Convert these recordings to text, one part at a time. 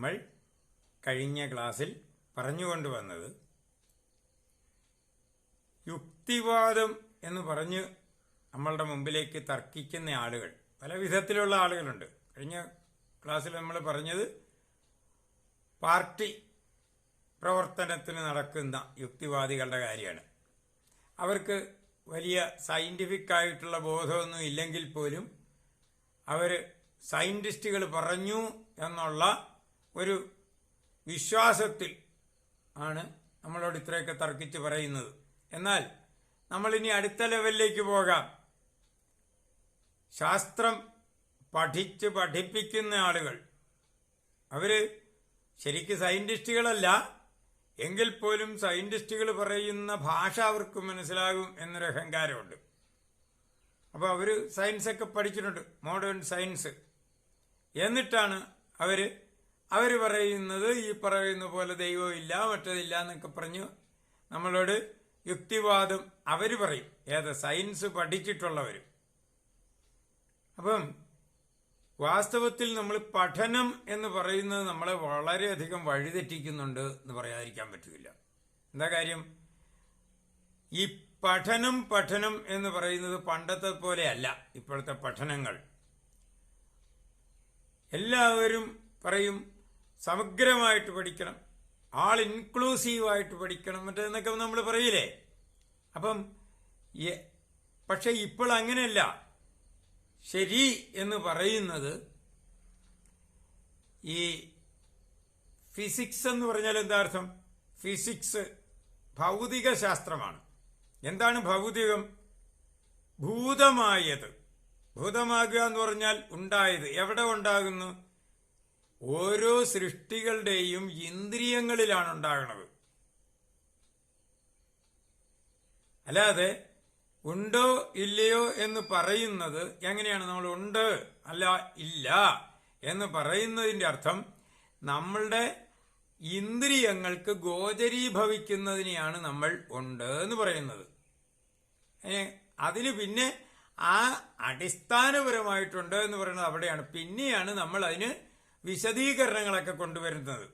നമ്മൾ കഴിഞ്ഞ ക്ലാസ്സിൽ പറഞ്ഞുകൊണ്ടുവന്നത് യുക്തിവാദം എന്ന് പറഞ്ഞ് നമ്മളുടെ മുമ്പിലേക്ക് തർക്കിക്കുന്ന ആളുകൾ പല വിധത്തിലുള്ള ആളുകളുണ്ട്. കഴിഞ്ഞ ക്ലാസ്സിൽ നമ്മൾ പറഞ്ഞത് പാർട്ടി പ്രവർത്തനത്തിന് നടക്കുന്ന യുക്തിവാദികളുടെ കാര്യമാണ്. അവർക്ക് വലിയ സയന്റിഫിക് ആയിട്ടുള്ള ബോധമൊന്നും ഇല്ലെങ്കിൽ പോലും അവർ സയന്റിസ്റ്റുകൾ പറഞ്ഞു എന്നുള്ള ഒരു വിശ്വാസത്തിൽ ആണ് നമ്മളോട് ഇത്രയൊക്കെ തർക്കിച്ച് പറയുന്നത്. എന്നാൽ നമ്മളിനി അടുത്ത ലെവലിലേക്ക് പോകാം. ശാസ്ത്രം പഠിച്ച് പഠിപ്പിക്കുന്ന ആളുകൾ. അവർ ശരിക്ക് സയന്റിസ്റ്റുകളല്ല എങ്കിൽ പോലും സയന്റിസ്റ്റുകൾ പറയുന്ന ഭാഷ അവർക്ക് മനസ്സിലാകും എന്നൊരു അഹങ്കാരമുണ്ട്. അപ്പോൾ അവർ സയൻസ് ഒക്കെ പഠിച്ചിട്ടുണ്ട്. Modern science. എന്നിട്ടാണ് അവർ അവർ പറയുന്നത് ഈ പറയുന്ന പോലെ ദൈവമില്ല മറ്റതില്ല എന്നൊക്കെ പറഞ്ഞു നമ്മളോട് യുക്തിവാദം അവർ പറയും. ഏത് സയൻസ് പഠിച്ചിട്ടുള്ളവര്. അപ്പം വാസ്തവത്തിൽ നമ്മൾ പഠനം എന്ന് പറയുന്നത് നമ്മളെ വളരെയധികം വഴിതെറ്റിക്കുന്നുണ്ട് എന്ന് പറയാതിരിക്കാൻ പറ്റില്ല എന്താ കാര്യം? ഈ പഠനം പഠനം എന്ന് പറയുന്നത് പണ്ടത്തെ പോലെയല്ല ഇപ്പോഴത്തെ പഠനങ്ങൾ. എല്ലാവരും പറയും സമഗ്രമായിട്ട് പഠിക്കണം. ആൾ ഇൻക്ലൂസീവായിട്ട് പഠിക്കണം മറ്റേന്നൊക്കെ നമ്മൾ പറയില്ലേ? അപ്പം പക്ഷെ ഇപ്പോൾ അങ്ങനെയല്ല. ശരി എന്ന് പറയുന്നത് ഈ ഫിസിക്സ് എന്ന് പറഞ്ഞാൽ എന്താ അർത്ഥം? ഫിസിക്സ് ഭൗതിക ശാസ്ത്രമാണ്. എന്താണ് ഭൗതികം? ഭൂതമായത്. ഭൂതമാകുക എന്ന് പറഞ്ഞാൽ ഉണ്ടായത്. എവിടെ ഉണ്ടാകുന്നു? ഓരോ സൃഷ്ടികളുടെയും ഇന്ദ്രിയങ്ങളിലാണ് ഉണ്ടാകുന്നത് അല്ലാതെ ഉണ്ടോ ഇല്ലയോ എന്ന് പറയുന്നത് എങ്ങനെയാണ്? നമ്മൾ ഉണ്ട് അല്ല ഇല്ല എന്ന് പറയുന്നതിന്റെ അർത്ഥം നമ്മളുടെ ഇന്ദ്രിയങ്ങൾക്ക് ഗോചരീഭവിക്കുന്നതിനെയാണ് നമ്മൾ ഉണ്ട് എന്ന് പറയുന്നത്. അതിന് പിന്നെ ആ അടിസ്ഥാനപരമായിട്ടുണ്ട് എന്ന് പറയുന്നത് അവിടെയാണ്. പിന്നെയാണ് നമ്മൾ അതിന് വിശദീകരണങ്ങളൊക്കെ കൊണ്ടുവരുന്നത്.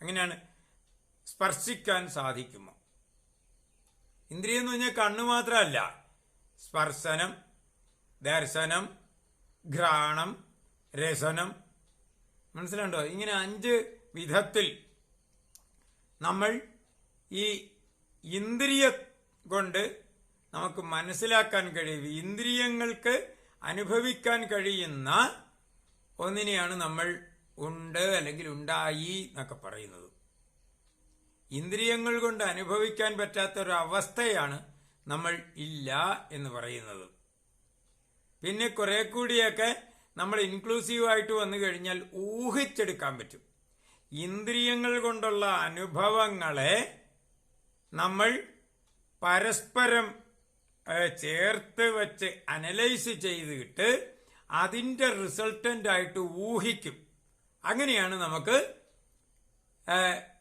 അങ്ങനെയാണ് സ്പർശിക്കാൻ സാധിക്കുമോ? ഇന്ദ്രിയം എന്ന് പറഞ്ഞാൽ കണ്ണു മാത്രമല്ല. സ്പർശനം ദർശനം ഘ്രാണം രസനം. മനസ്സിലുണ്ടോ ഇങ്ങനെ അഞ്ച് വിധത്തിൽ നമ്മൾ ഈ ഇന്ദ്രിയ കൊണ്ട് നമുക്ക് മനസ്സിലാക്കാൻ കഴിയും. ഇന്ദ്രിയങ്ങൾക്ക് അനുഭവിക്കാൻ കഴിയുന്ന ഒന്നിനെയാണ് നമ്മൾ ഉണ്ട് അല്ലെങ്കിൽ ഉണ്ടായി എന്നൊക്കെ പറയുന്നത്. ഇന്ദ്രിയങ്ങൾ കൊണ്ട് അനുഭവിക്കാൻ പറ്റാത്ത ഒരു അവസ്ഥയാണ് നമ്മൾ ഇല്ല എന്ന് പറയുന്നത്. പിന്നെ കുറെ കൂടിയൊക്കെ നമ്മൾ ഇൻക്ലൂസീവായിട്ട് വന്നു കഴിഞ്ഞാൽ ഊഹിച്ചെടുക്കാൻ പറ്റും. ഇന്ദ്രിയങ്ങൾ കൊണ്ടുള്ള അനുഭവങ്ങളെ നമ്മൾ പരസ്പരം ചേർത്ത് വച്ച് അനലൈസ് ചെയ്തിട്ട് അതിന്റെ റിസൾട്ടന്റ് ആയിട്ട് ഊഹിക്കും. അങ്ങനെയാണ് നമുക്ക്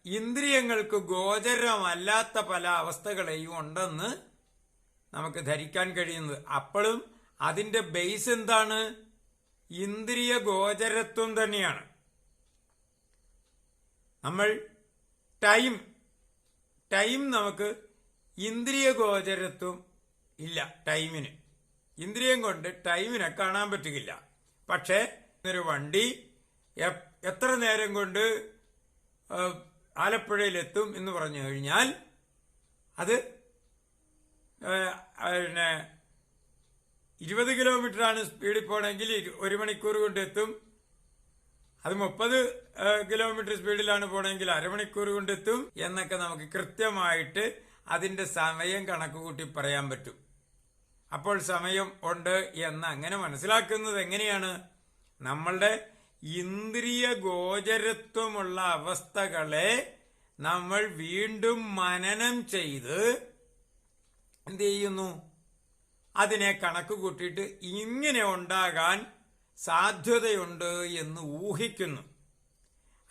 ഇന്ദ്രിയങ്ങൾക്ക് ഗോചരമല്ലാത്ത പല അവസ്ഥകളെയും ഉണ്ടെന്ന് നമുക്ക് ധരിക്കാൻ കഴിയുന്നത്. അപ്പോഴും അതിന്റെ ബേസ് എന്താണ്? ഇന്ദ്രിയ ഗോചരത്വം തന്നെയാണ്. നമ്മൾ ടൈം ടൈം നമുക്ക് ഇന്ദ്രിയ ഗോചരത്വം ഇല്ല ടൈമിന് ഇന്ദ്രിയം കൊണ്ട് ടൈമിനെ കാണാൻ പറ്റുകയില്ല. പക്ഷേ ഒരു വണ്ടി എത്ര നേരം കൊണ്ട് ആലപ്പുഴയിലെത്തും എന്ന് പറഞ്ഞു കഴിഞ്ഞാൽ അത് പിന്നെ ഇരുപത് കിലോമീറ്ററാണ് സ്പീഡിൽ പോകണമെങ്കിൽ ഒരു മണിക്കൂർ കൊണ്ട് എത്തും. അത് മുപ്പത് കിലോമീറ്റർ സ്പീഡിലാണ് പോകണമെങ്കിൽ അരമണിക്കൂർ കൊണ്ട് എത്തും എന്നൊക്കെ നമുക്ക് കൃത്യമായിട്ട് അതിന്റെ സമയം കണക്ക് കൂട്ടി പറയാൻ പറ്റും. അപ്പോൾ സമയം ഉണ്ട് എന്ന് അങ്ങനെ മനസ്സിലാക്കുന്നത് എങ്ങനെയാണ്? നമ്മളുടെ ഇന്ദ്രിയ ഗോചരത്വമുള്ള അവസ്ഥകളെ നമ്മൾ വീണ്ടും മനനം ചെയ്ത് എന്ത് ചെയ്യുന്നു? അതിനെ കണക്ക് കൂട്ടിയിട്ട് ഇങ്ങനെ ഉണ്ടാകാൻ സാധ്യതയുണ്ട് എന്ന് ഊഹിക്കുന്നു.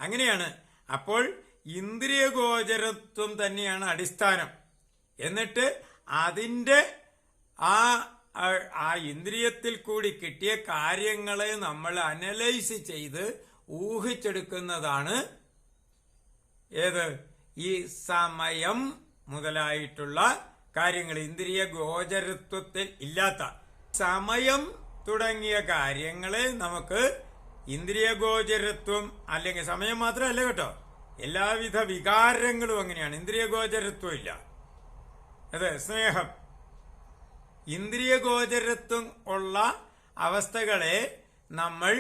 അങ്ങനെയാണ്. അപ്പോൾ ഇന്ദ്രിയ ഗോചരത്വം തന്നെയാണ് അടിസ്ഥാനം. എന്നിട്ട് അതിന്റെ ആ ആ- ഇന്ദ്രിയത്തിൽ കൂടി കിട്ടിയ കാര്യങ്ങളെ നമ്മൾ അനലൈസ് ചെയ്ത് ഊഹിച്ചെടുക്കുന്നതാണ് ഏത്? ഈ സമയം മുതലായിട്ടുള്ള കാര്യങ്ങൾ. ഇന്ദ്രിയ ഗോചരത്വത്തിൽ ഇല്ലാത്ത സമയം തുടങ്ങിയ കാര്യങ്ങളെ നമുക്ക് ഇന്ദ്രിയ ഗോചരത്വം അല്ലെങ്കിൽ സമയം മാത്രമല്ല കേട്ടോ. എല്ലാവിധ വികാരങ്ങളും അങ്ങനെയാണ്. ഇന്ദ്രിയ ഗോചരത്വം ഇല്ല. അതെ സ്നേഹം. ഇന്ദ്രിയ ഗോചരത്വം ഉള്ള അവസ്ഥകളെ നമ്മൾ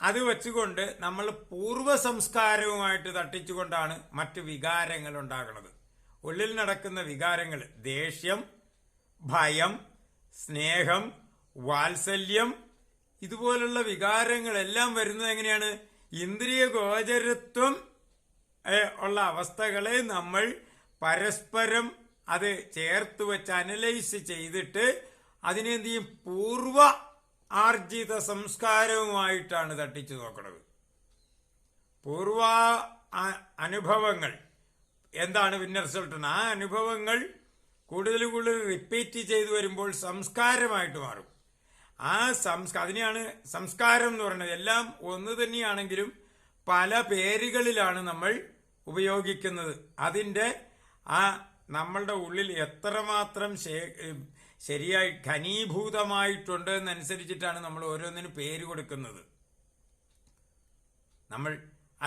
അത് വെച്ചുകൊണ്ട് നമ്മൾ പൂർവ സംസ്കാരവുമായിട്ട് തട്ടിച്ചുകൊണ്ടാണ് മറ്റ് വികാരങ്ങൾ ഉണ്ടാകുന്നത്. ഉള്ളിൽ നടക്കുന്ന വികാരങ്ങൾ ദേഷ്യം ഭയം സ്നേഹം വാത്സല്യം ഇതുപോലുള്ള വികാരങ്ങളെല്ലാം വരുന്നത് എങ്ങനെയാണ്? ഇന്ദ്രിയ ഗോചരത്വം ഉള്ള അവസ്ഥകളെ നമ്മൾ പരസ്പരം അത് ചേർത്ത് വെച്ച് അനലൈസ് ചെയ്തിട്ട് അതിനെ എന്ത് ചെയ്യും? പൂർവ ആർജിത സംസ്കാരവുമായിട്ടാണ് തട്ടിച്ചു നോക്കുന്നത് പൂർവ അനുഭവങ്ങൾ എന്താണ് പിന്നെ റിസൾട്ട് ആ അനുഭവങ്ങൾ കൂടുതൽ കൂടുതൽ റിപ്പീറ്റ് ചെയ്തു വരുമ്പോൾ സംസ്കാരമായിട്ട് മാറും. ആ സംസ്കാര അതിനെയാണ് സംസ്കാരം എന്ന് പറയുന്നത്. എല്ലാം ഒന്ന് തന്നെയാണെങ്കിലും പല പേരുകളിലാണ് നമ്മൾ ഉപയോഗിക്കുന്നത്. അതിന്റെ ആ നമ്മളുടെ ഉള്ളിൽ എത്രമാത്രം ശരിയായി ഘനീഭൂതമായിട്ടുണ്ട് എന്നനുസരിച്ചിട്ടാണ് നമ്മൾ ഓരോന്നിനും പേര് കൊടുക്കുന്നത്. നമ്മൾ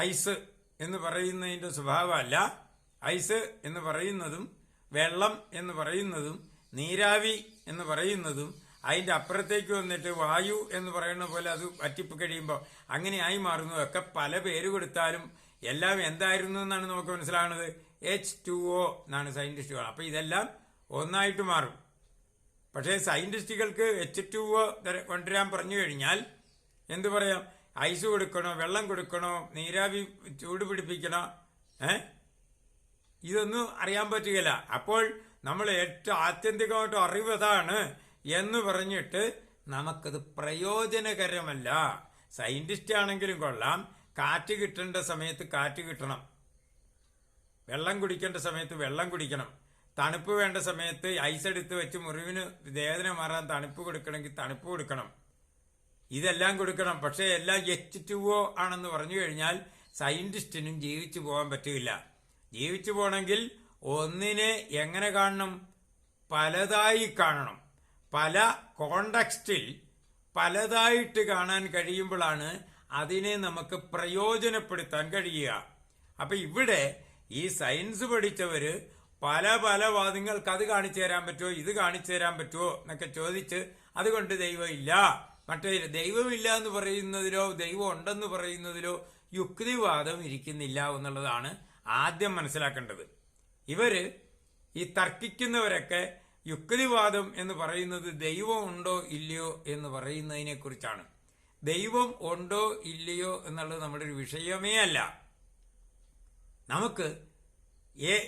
ഐസ് എന്ന് പറയുന്നതിന്റെ സ്വഭാവമല്ല. ഐസ് എന്ന് പറയുന്നതും വെള്ളം എന്ന് പറയുന്നതും നീരാവി എന്ന് പറയുന്നതും അതിന്റെ അപ്പുറത്തേക്ക് വന്നിട്ട് വായു എന്ന് പറയുന്ന പോലെ അത് വറ്റിപ്പ് കഴിയുമ്പോൾ അങ്ങനെയായി മാറുന്നു ഒക്കെ പല പേര് കൊടുത്താലും എല്ലാം എന്തായിരുന്നു എന്നാണ് നമുക്ക് മനസ്സിലാകുന്നത് എച്ച് ടു ഒ എന്നാണ് സയന്റിസ്റ്റുകൾ അപ്പൊ ഇതെല്ലാം ഒന്നായിട്ട് മാറും. പക്ഷേ സയന്റിസ്റ്റുകൾക്ക് എച്ച് ടു ഒ കൊണ്ടുവരാൻ പറഞ്ഞു കഴിഞ്ഞാൽ എന്തു പറയാം? ഐസ് കൊടുക്കണോ? വെള്ളം കൊടുക്കണോ? നീരാവി ചൂട് പിടിപ്പിക്കണോ? ഏ? ഇതൊന്നും അറിയാൻ പറ്റുകയില്ല. അപ്പോൾ നമ്മൾ ഏറ്റവും ആത്യന്തികമായിട്ട് അറിവ് അതാണ് എന്ന് പറഞ്ഞിട്ട് നമുക്കത് പ്രയോജനകരമല്ല. സയന്റിസ്റ്റ് ആണെങ്കിലും കൊള്ളാം. കാറ്റ് കിട്ടേണ്ട സമയത്ത് കാറ്റ് കിട്ടണം. വെള്ളം കുടിക്കേണ്ട സമയത്ത് വെള്ളം കുടിക്കണം. തണുപ്പ് വേണ്ട സമയത്ത് ഐസ് എടുത്ത് വെച്ച് മുറിവിന് വേദന മാറാൻ തണുപ്പ് കൊടുക്കണമെങ്കിൽ തണുപ്പ് കൊടുക്കണം. ഇതെല്ലാം കൊടുക്കണം. പക്ഷേ എല്ലാം എച്ച് ടു ഒ ആണെന്ന് പറഞ്ഞു കഴിഞ്ഞാൽ സയന്റിസ്റ്റിനും ജീവിച്ചു പോകാൻ പറ്റില്ല. ജീവിച്ചു പോകണമെങ്കിൽ ഒന്നിനെ എങ്ങനെ കാണണം? പലതായി കാണണം. പല കോണ്ടക്സ്റ്റിൽ പലതായിട്ട് കാണാൻ കഴിയുമ്പോഴാണ് അതിനെ നമുക്ക് പ്രയോജനപ്പെടുത്താൻ കഴിയുക. അപ്പൊ ഇവിടെ ഈ സയൻസ് പഠിച്ചവര് പല പല വാദങ്ങൾക്ക് അത് കാണിച്ചു തരാൻ പറ്റുമോ ഇത് കാണിച്ചു തരാൻ പറ്റുമോ എന്നൊക്കെ ചോദിച്ച് അതുകൊണ്ട് ദൈവമില്ല മറ്റേ ദൈവമില്ല എന്ന് പറയുന്നതിലോ ദൈവം ഉണ്ടെന്ന് പറയുന്നതിലോ യുക്തിവാദം ഇരിക്കുന്നില്ല എന്നുള്ളതാണ് ആദ്യം മനസ്സിലാക്കേണ്ടത്. ഇവർ ഈ തർക്കിക്കുന്നവരൊക്കെ യുക്തിവാദം എന്ന് പറയുന്നത് ദൈവം ഉണ്ടോ ഇല്ലയോ എന്ന് പറയുന്നതിനെ കുറിച്ചാണ് ദൈവം ഉണ്ടോ ഇല്ലയോ എന്നുള്ളത് നമ്മുടെ ഒരു വിഷയമേ അല്ല. നമുക്ക്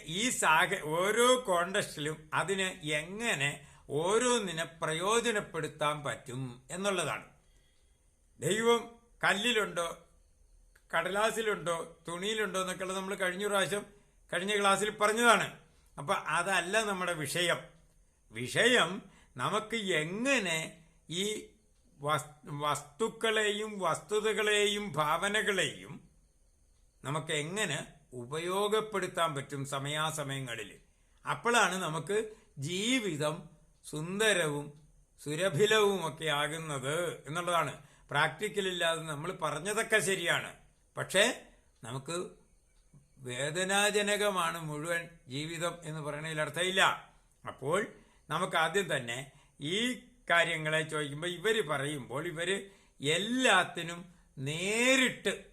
ഈ സാഹ ഓരോ കോണ്ടസ്റ്റിലും അതിന് എങ്ങനെ ഓരോന്നിനെ പ്രയോജനപ്പെടുത്താൻ പറ്റും എന്നുള്ളതാണ്. ദൈവം കല്ലിലുണ്ടോ കടലാസിലുണ്ടോ തുണിയിലുണ്ടോ എന്നൊക്കെയുള്ളത് നമ്മൾ കഴിഞ്ഞ പ്രാവശ്യം കഴിഞ്ഞ ക്ലാസ്സിൽ പറഞ്ഞതാണ്. അപ്പം അതല്ല നമ്മുടെ വിഷയം. വിഷയം നമുക്ക് എങ്ങനെ ഈ വസ്- വസ്തുക്കളെയും വസ്തുതകളെയും ഭാവനകളെയും നമുക്ക് എങ്ങനെ ഉപയോഗപ്പെടുത്താൻ പറ്റും സമയാസമയങ്ങളിൽ. അപ്പോഴാണ് നമുക്ക് ജീവിതം സുന്ദരവും സുരഭിലവും ഒക്കെ ആകുന്നത് എന്നുള്ളതാണ്. പ്രാക്ടിക്കൽ ഇല്ലാതെ നമ്മൾ പറഞ്ഞതൊക്കെ ശരിയാണ്. പക്ഷേ നമുക്ക് വേദനാജനകമാണ് മുഴുവൻ ജീവിതം എന്ന് പറയുന്നതിൽ അർത്ഥമില്ല. അപ്പോൾ നമുക്ക് ആദ്യം തന്നെ ഈ കാര്യങ്ങളെ ചോദിക്കുമ്പോൾ ഇവർ പറയുമ്പോൾ ഇവർ എല്ലാത്തിനും നേരിട്ട്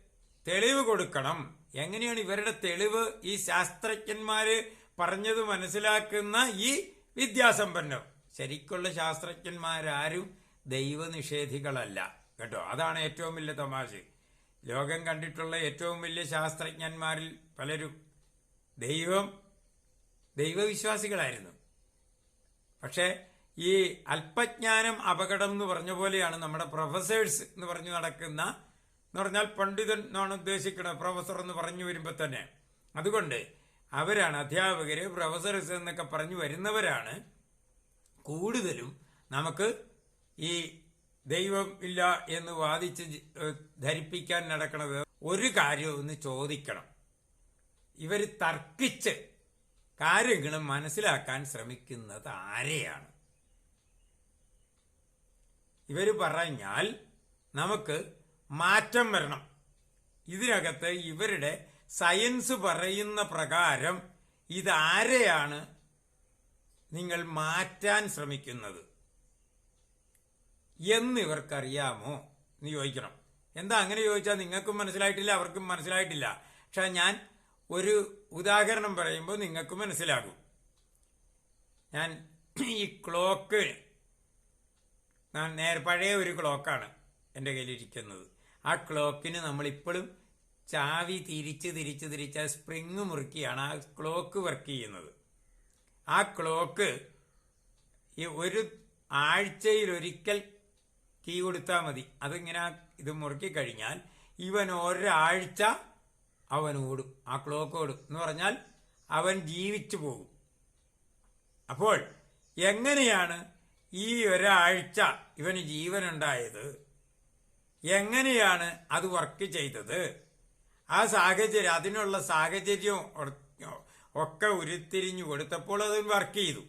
തെളിവ് കൊടുക്കണം. എങ്ങനെയാണ് ഇവരുടെ തെളിവ് ഈ ശാസ്ത്രജ്ഞന്മാര് പറഞ്ഞത് മനസ്സിലാക്കുന്ന ഈ വിദ്യാസമ്പന്നം ശരിക്കുള്ള ശാസ്ത്രജ്ഞന്മാരാരും ദൈവനിഷേധികളല്ല. കേട്ടോ? അതാണ് ഏറ്റവും വലിയ തമാശ. ലോകം കണ്ടിട്ടുള്ള ഏറ്റവും വലിയ ശാസ്ത്രജ്ഞന്മാരിൽ പലരും ദൈവം ദൈവവിശ്വാസികളായിരുന്നു. പക്ഷേ ഈ അല്പജ്ഞാനം അപകടം എന്ന് പറഞ്ഞ പോലെയാണ് നമ്മുടെ പ്രൊഫസേഴ്സ് എന്ന് പറഞ്ഞു നടക്കുന്ന എന്ന് പറഞ്ഞാൽ പണ്ഡിതൻ എന്നാണ് ഉദ്ദേശിക്കുന്നത് പ്രൊഫസർ എന്ന് പറഞ്ഞു വരുമ്പോൾ തന്നെ. അതുകൊണ്ട് അവരാണ് അധ്യാപകർ പ്രൊഫസർസ് എന്നൊക്കെ പറഞ്ഞു വരുന്നവരാണ്. കൂടുതലും നമുക്ക് ഈ ദൈവം ഇല്ല എന്ന് വാദിച്ച് ധരിപ്പിക്കാൻ നടക്കുന്നത് ഒരു കാര്യം ഒന്ന് ചോദിക്കണം. ഇവർ തർക്കിച്ച് കാര്യങ്ങൾ മനസ്സിലാക്കാൻ ശ്രമിക്കുന്നത് ആരെയാണ്? ഇവർ പറഞ്ഞാൽ നമുക്ക് മാറ്റം വരണം. ഇതിനകത്ത് ഇവരുടെ സയൻസ് പറയുന്ന പ്രകാരം ഇതാരെയാണ് നിങ്ങൾ മാറ്റാൻ ശ്രമിക്കുന്നത്? എന്ന് ഇവർക്കറിയാമോ എന്ന് ചോദിക്കണം. എന്താ അങ്ങനെ ചോദിച്ചാൽ നിങ്ങൾക്കും മനസ്സിലായിട്ടില്ല അവർക്കും മനസ്സിലായിട്ടില്ല. പക്ഷെ ഞാൻ ഒരു ഉദാഹരണം പറയുമ്പോൾ നിങ്ങൾക്ക് മനസ്സിലാകും. ഞാൻ ഈ ക്ലോക്ക് ഞാൻ നേരെ പഴയ ഒരു ക്ലോക്കാണ് എന്റെ കയ്യിലിരിക്കുന്നത്. ആ ക്ലോക്കിന് നമ്മളിപ്പോഴും ചാവി തിരിച്ച് തിരിച്ച് തിരിച്ച് ആ സ്പ്രിങ് മുറുക്കിയാണ് ആ ക്ലോക്ക് വർക്ക് ചെയ്യുന്നത്. ആ ക്ലോക്ക് ഈ ഒരു ആഴ്ചയിൽ ഒരിക്കൽ കീ കൊടുത്താൽ മതി. അതിങ്ങനെ ഇത് മുറുക്കി കഴിഞ്ഞാൽ ഇവൻ ഒരാഴ്ച അവൻ ഓടും. ആ ക്ലോക്ക് ഓടും. എന്ന് പറഞ്ഞാൽ അവൻ ജീവിച്ചു പോകും. അപ്പോൾ എങ്ങനെയാണ് ഈ ഒരാഴ്ച ഇവന് ജീവനുണ്ടായത്? എങ്ങനെയാണ് അത് വർക്ക് ചെയ്തത്? ആ സാഹചര്യം അതിനുള്ള സാഹചര്യം ഒക്കെ ഉരുത്തിരിഞ്ഞു കൊടുത്തപ്പോൾ അത് വർക്ക് ചെയ്തു.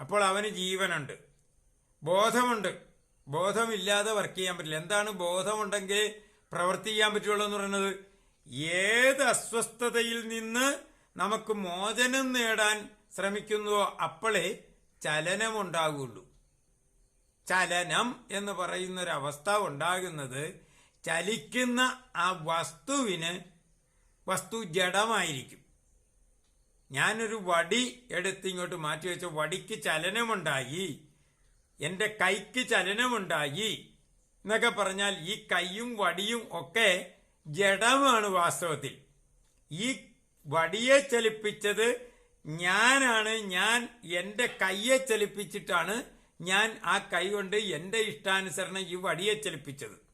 അപ്പോൾ അവന് ജീവനുണ്ട്. ബോധമുണ്ട്. ബോധമില്ലാതെ വർക്ക് ചെയ്യാൻ പറ്റില്ല. എന്താണ് ബോധമുണ്ടെങ്കിൽ പ്രവർത്തി ചെയ്യാൻ പറ്റുള്ളൂ എന്ന് പറയുന്നത്? ഏത് അസ്വസ്ഥതയിൽ നിന്ന് നമുക്ക് മോചനം നേടാൻ ശ്രമിക്കുന്നുവോ അപ്പോഴേ ചലനമുണ്ടാകുള്ളൂ ചലനം എന്ന് പറയുന്ന ഒരു അവസ്ഥ ഉണ്ടാകുന്നത് ചലിക്കുന്ന ആ വസ്തുവിന് വസ്തു ജഡമായിരിക്കും. ഞാനൊരു വടി എടുത്ത് ഇങ്ങോട്ട് മാറ്റി വെച്ച വടിക്ക് ചലനമുണ്ടായി എന്റെ കൈക്ക് ചലനമുണ്ടായി എന്നൊക്കെ പറഞ്ഞാൽ ഈ കൈയും വടിയും ഒക്കെ ജഡമാണ് വാസ്തവത്തിൽ. ഈ വടിയെ ചലിപ്പിച്ചത് ഞാനാണ് ഞാൻ എന്റെ കയ്യെ ചലിപ്പിച്ചിട്ടാണ് ഞാൻ ആ കൈ കൊണ്ട് എന്റെ ഇഷ്ടാനുസരണം ഈ വടിയെ ചലിപ്പിച്ചത്.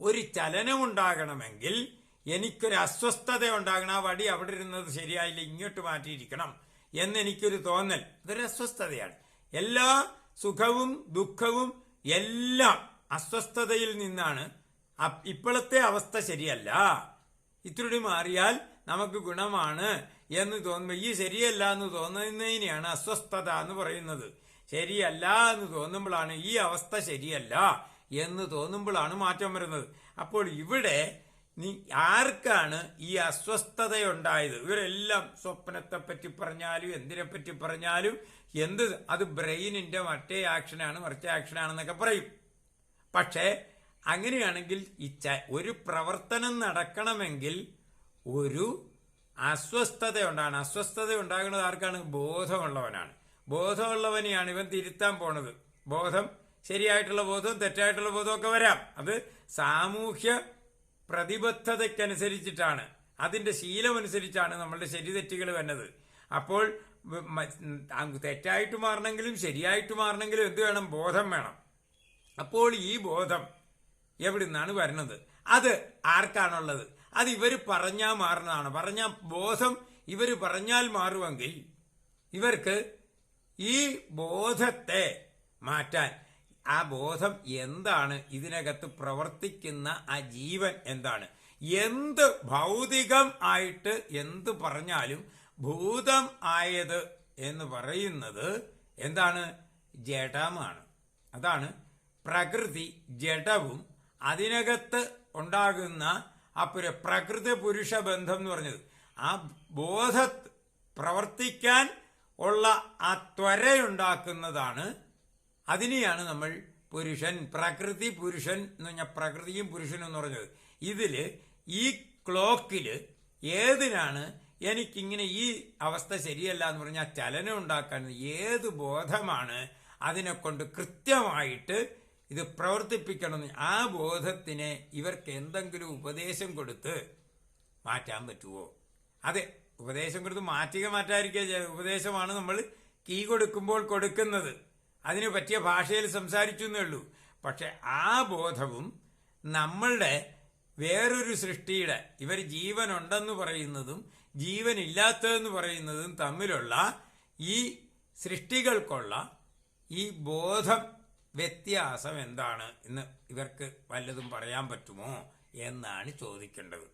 ഒരു ചലനമുണ്ടാകണമെങ്കിൽ എനിക്കൊരു അസ്വസ്ഥത ഉണ്ടാകണം. ആ വടി അവിടെ ഇരുന്നത് ശരിയായില്ല ഇങ്ങോട്ട് മാറ്റിയിരിക്കണം എന്നെനിക്കൊരു തോന്നൽ. ഇതൊരു അസ്വസ്ഥതയാണ്. എല്ലാ സുഖവും ദുഃഖവും എല്ലാം അസ്വസ്ഥതയിൽ നിന്നാണ്. ഇപ്പോഴത്തെ അവസ്ഥ ശരിയല്ല. ഇത്തിരി മാറിയാൽ നമുക്ക് ഗുണമാണ് എന്ന് തോന്നുമ്പോൾ ഈ ശരിയല്ല എന്ന് തോന്നുന്നതിനെയാണ് അസ്വസ്ഥത എന്ന് പറയുന്നത്. ശരിയല്ല എന്ന് തോന്നുമ്പോഴാണ് ഈ അവസ്ഥ ശരിയല്ല എന്ന് തോന്നുമ്പോഴാണ് മാറ്റം വരുന്നത്. അപ്പോൾ ഇവിടെ നീ ആർക്കാണ് ഈ അസ്വസ്ഥതയുണ്ടായത്? ഇവരെല്ലാം സ്വപ്നത്തെ പറ്റി പറഞ്ഞാലും എന്തിനെ പറ്റി പറഞ്ഞാലും എന്ത് അത് ബ്രെയിനിന്റെ മറ്റേ ആക്ഷനാണ് മറിച്ച ആക്ഷനാണെന്നൊക്കെ പറയും. പക്ഷേ അങ്ങനെയാണെങ്കിൽ ഈ ഒരു പ്രവർത്തനം നടക്കണമെങ്കിൽ ഒരു അസ്വസ്ഥത ഉണ്ടാണ് അസ്വസ്ഥത ഉണ്ടാകുന്നത് ആർക്കാണ്? ബോധമുള്ളവനാണ്. ബോധമുള്ളവനെയാണ് ഇവൻ തിരുത്താൻ പോണത്. ബോധം ശരിയായിട്ടുള്ള ബോധവും തെറ്റായിട്ടുള്ള ബോധവും ഒക്കെ വരാം. അത് സാമൂഹ്യ പ്രതിബദ്ധതയ്ക്കനുസരിച്ചിട്ടാണ്. അതിന്റെ ശീലമനുസരിച്ചാണ് നമ്മളുടെ ശരി തെറ്റുകൾ വരുന്നത് അപ്പോൾ തെറ്റായിട്ട് മാറണമെങ്കിലും ശരിയായിട്ട് മാറണമെങ്കിലും എന്ത് വേണം? ബോധം വേണം. അപ്പോൾ ഈ ബോധം എവിടെ നിന്നാണ് വരുന്നത്? അത് ആർക്കാണുള്ളത്? അത് ഇവർ പറഞ്ഞാൽ മാറുന്നതാണ്. പറഞ്ഞ ബോധം ഇവർ പറഞ്ഞാൽ മാറുമെങ്കിൽ ഇവർക്ക് ഈ ബോധത്തെ മാറ്റാൻ ആ ബോധം എന്താണ്? ഇതിനകത്ത് പ്രവർത്തിക്കുന്ന ആ ജീവൻ എന്താണ്? എന്ത് ഭൗതികം ആയിട്ട് എന്ത് പറഞ്ഞാലും ഭൂതം ആയത് എന്ന് പറയുന്നത് എന്താണ്? ജഡമാണ്. അതാണ് പ്രകൃതി ജഡവും അതിനകത്ത് ഉണ്ടാകുന്ന ആ പുര- പ്രകൃതി പുരുഷ ബന്ധം എന്ന് പറഞ്ഞത്. ആ ബോധ പ്രവർത്തിക്കാൻ ഉള്ള ആ ത്വരയുണ്ടാക്കുന്നതാണ്. അതിനെയാണ് നമ്മൾ പുരുഷൻ പ്രകൃതി പുരുഷൻ എന്ന് പറഞ്ഞാൽ പ്രകൃതിയും പുരുഷനും എന്ന് പറഞ്ഞത്. ഇതിൽ ഈ ക്ലോക്കിൽ ഏതിനാണ് എനിക്കിങ്ങനെ ഈ അവസ്ഥ ശരിയല്ല എന്ന് പറഞ്ഞാൽ ചലനം ഉണ്ടാക്കാൻ ഏത് ബോധമാണ് അതിനെ കൊണ്ട് കൃത്യമായിട്ട് ഇത് പ്രവർത്തിപ്പിക്കണം. ആ ബോധത്തിനെ ഇവർക്ക് എന്തെങ്കിലും ഉപദേശം കൊടുത്ത് മാറ്റാൻ പറ്റുമോ അതെ ഉപദേശം കൊടുത്ത് മാറ്റിക മാറ്റാതിരിക്കുക ഉപദേശമാണ് നമ്മൾ കീ കൊടുക്കുമ്പോൾ കൊടുക്കുന്നത്. അതിന് പറ്റിയ ഭാഷയിൽ സംസാരിച്ചു എന്നേ ഉള്ളൂ. പക്ഷെ ആ ബോധവും നമ്മളുടെ വേറൊരു സൃഷ്ടിയുടെ ഇവർ ജീവനുണ്ടെന്ന് പറയുന്നതും ജീവനില്ലാത്തതെന്ന് പറയുന്നതും തമ്മിലുള്ള ഈ സൃഷ്ടികൾക്കുള്ള ഈ ബോധം വ്യത്യാസം എന്താണ് എന്ന് ഇവർക്ക് വല്ലതും പറയാൻ പറ്റുമോ എന്നാണ് ചോദിക്കേണ്ടത്.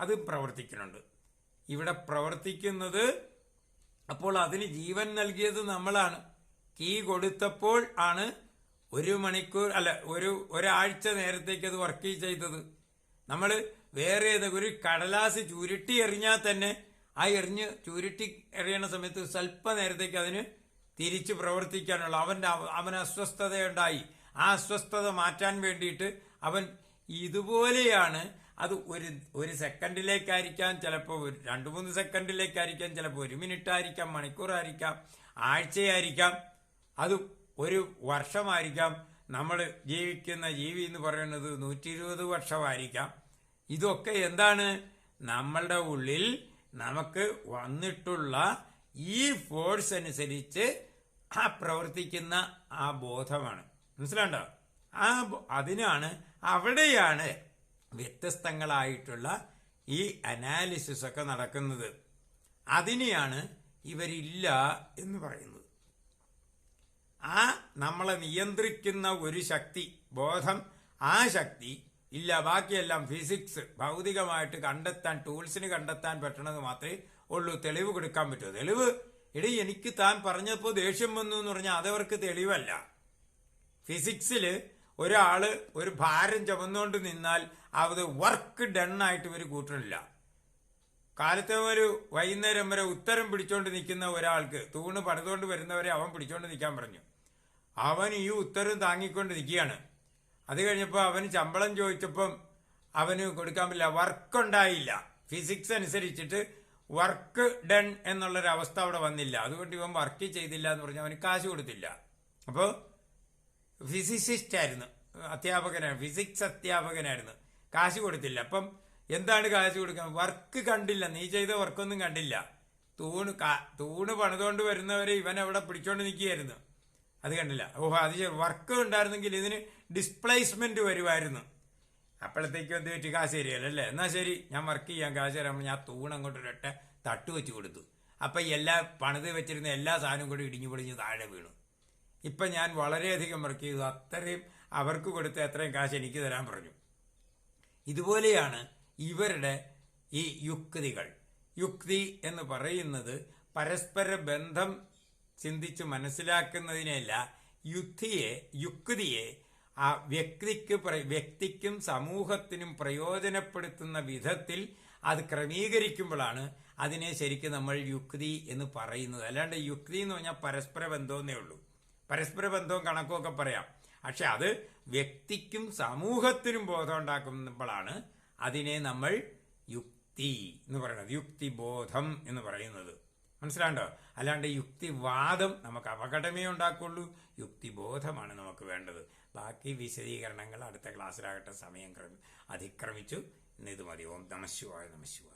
അത് പ്രവർത്തിക്കുന്നുണ്ട്. ഇവിടെ പ്രവർത്തിക്കുന്നത് അപ്പോൾ അതിന് ജീവൻ നൽകിയത് നമ്മളാണ്. കീ കൊടുത്തപ്പോൾ ആണ് ഒരു മണിക്കൂർ അല്ല ഒരു ഒരാഴ്ച നേരത്തേക്ക് അത് വർക്ക് ചെയ്തത്. നമ്മൾ വേറെ ഏതെങ്കിലും ഒരു കടലാസ് ചുരുട്ടി എറിഞ്ഞാൽ തന്നെ ആ എറിഞ്ഞ് ചുരുട്ടി എറിയണ സമയത്ത് സ്വല്പ നേരത്തേക്ക് അതിന് തിരിച്ച് പ്രവർത്തിക്കാനുള്ള അവന്റെ അവൻ അസ്വസ്ഥതയുണ്ടായി. ആ അസ്വസ്ഥത മാറ്റാൻ വേണ്ടിയിട്ട് അവൻ ഇതുപോലെയാണ് അത് ഒരു ഒരു സെക്കൻഡിലേക്കായിരിക്കാം ചിലപ്പോൾ ഒരു രണ്ട് മൂന്ന് സെക്കൻഡിലേക്കായിരിക്കാം ചിലപ്പോൾ ഒരു മിനിറ്റ് ആയിരിക്കാം മണിക്കൂറായിരിക്കാം ആഴ്ചയായിരിക്കാം. അത് ഒരു വർഷമായിരിക്കാം. നമ്മൾ ജീവിക്കുന്ന ജീവി എന്ന് പറയുന്നത് നൂറ്റി ഇരുപത് വർഷമായിരിക്കാം. ഇതൊക്കെ എന്താണ്? നമ്മളുടെ ഉള്ളിൽ നമുക്ക് വന്നിട്ടുള്ള ഈ ഫോഴ്സ് അനുസരിച്ച് ആ പ്രവർത്തിക്കുന്ന ആ ബോധമാണ്. മനസ്സിലാണ്ടോ? ആ അതിനാണ് അവിടെയാണ് വ്യത്യസ്തങ്ങളായിട്ടുള്ള ഈ അനാലിസിസ് ഒക്കെ നടക്കുന്നത്. അതിനെയാണ് ഇവരില്ല എന്ന് പറയുന്നത്. ആ നമ്മളെ നിയന്ത്രിക്കുന്ന ഒരു ശക്തി ബോധം ആ ശക്തി ഇല്ല. ബാക്കിയെല്ലാം ഫിസിക്സ് ഭൗതികമായിട്ട് കണ്ടെത്താൻ ടൂൾസിന് കണ്ടെത്താൻ പറ്റണത് മാത്രമേ ഉള്ളൂ. തെളിവ് കൊടുക്കാൻ പറ്റൂ. തെളിവ് ഇടി എനിക്ക് താൻ പറഞ്ഞപ്പോൾ ദേഷ്യം വന്നു എന്ന് പറഞ്ഞാൽ അതവർക്ക് തെളിവല്ല. ഫിസിക്സിൽ ഒരാൾ ഒരു ഭാരം ചുമന്നുകൊണ്ട് നിന്നാൽ അത് വർക്ക് ഡൺ ആയിട്ട് ഇവർ കൂട്ടണില്ല. കാലത്തെ ഒരു വൈകുന്നേരം വരെ ഉത്തരം പിടിച്ചോണ്ട് നിൽക്കുന്ന ഒരാൾക്ക് തൂണ് പണിതുകൊണ്ട് വരുന്നവരെ അവൻ പിടിച്ചോണ്ട് നിൽക്കാൻ പറഞ്ഞു. അവൻ ഈ ഉത്തരം താങ്ങിക്കൊണ്ട് നിൽക്കുകയാണ്. അത് കഴിഞ്ഞപ്പോൾ അവന് ശമ്പളം ചോദിച്ചപ്പം അവന് കൊടുക്കാൻ പറ്റില്ല. വർക്ക് ഉണ്ടായില്ല. ഫിസിക്സ് അനുസരിച്ചിട്ട് വർക്ക് ഡൺ എന്നുള്ളൊരവസ്ഥ അവിടെ വന്നില്ല. അതുകൊണ്ട് ഇവൻ വർക്ക് ചെയ്തില്ല എന്ന് പറഞ്ഞാൽ അവന് കാശ് കൊടുത്തില്ല. അപ്പോൾ ഫിസിസിസ്റ്റ് ആയിരുന്നു. അധ്യാപകനായിരുന്നു. ഫിസിക്സ് അധ്യാപകനായിരുന്നു. കാശ് കൊടുത്തില്ല. അപ്പം എന്താണ് കാശ് കൊടുക്കാൻ? വർക്ക് കണ്ടില്ല. നീ ചെയ്ത വർക്കൊന്നും കണ്ടില്ല. തൂണ് തൂണ് പണിതുകൊണ്ട് വരുന്നവരെ ഇവൻ അവിടെ പിടിച്ചോണ്ട് നിൽക്കുകയായിരുന്നു അത് കണ്ടില്ല. ഓഹോ അത് വർക്ക് ഉണ്ടായിരുന്നെങ്കിൽ ഇതിന് ഡിസ്പ്ലേസ്മെന്റ് വരുമായിരുന്നു. അപ്പോഴത്തേക്കും എന്ത് പറ്റി? കാശ് തരികയല്ലോ? അല്ലേ? എന്നാ ശരി. ഞാൻ വർക്ക് ചെയ്യാൻ കാശ് തരാൻ ഞാൻ തൂണ് അങ്ങോട്ട് ഒരൊറ്റ തട്ട് വെച്ച് കൊടുത്തു. അപ്പൊ എല്ലാ പണിത് വെച്ചിരുന്ന എല്ലാ സാധനവും കൂടി ഇടിഞ്ഞു പൊടിഞ്ഞ് താഴെ വീണു. ഇപ്പൊ ഞാൻ വളരെയധികം വർക്ക് ചെയ്തു. അത്രയും അവർക്ക് കൊടുത്ത് അത്രയും കാശ് എനിക്ക് തരാൻ പറഞ്ഞു. ഇതുപോലെയാണ് ഇവരുടെ ഈ യുക്തികൾ. യുക്തി എന്ന് പറയുന്നത് പരസ്പര ബന്ധം ചിന്തിച്ച് മനസ്സിലാക്കുന്നതിനല്ല യുക്തിയെ യുക്തിയെ ആ വ്യക്തിക്ക് വ്യക്തിക്കും സമൂഹത്തിനും പ്രയോജനപ്പെടുത്തുന്ന വിധത്തിൽ അത് ക്രമീകരിക്കുമ്പോഴാണ് അതിനെ ശരിക്കും നമ്മൾ യുക്തി എന്ന് പറയുന്നത്. അല്ലാണ്ട് യുക്തി എന്ന് പറഞ്ഞാൽ പരസ്പര ബന്ധമെന്നേ ഉള്ളൂ. പരസ്പര ബന്ധവും കണക്കുമൊക്കെ പറയാം. പക്ഷെ അത് വ്യക്തിക്കും സമൂഹത്തിനും ബോധം ഉണ്ടാക്കുമ്പോഴാണ് അതിനെ നമ്മൾ യുക്തി എന്ന് പറയുന്നത്. യുക്തിബോധം എന്ന് പറയുന്നത്. മനസ്സിലാണ്ടോ? അല്ലാണ്ട് യുക്തിവാദം നമുക്ക് അപകടമേ ഉണ്ടാക്കുള്ളൂ യുക്തിബോധമാണ് നമുക്ക് വേണ്ടത്. ബാക്കി വിശദീകരണങ്ങൾ അടുത്ത ക്ലാസ്സിലാകട്ടെ സമയം ക്രമി അതിക്രമിച്ചു. ഇന്ന് ഇത് മതി. ഓം നമശിവായ നമശിവായ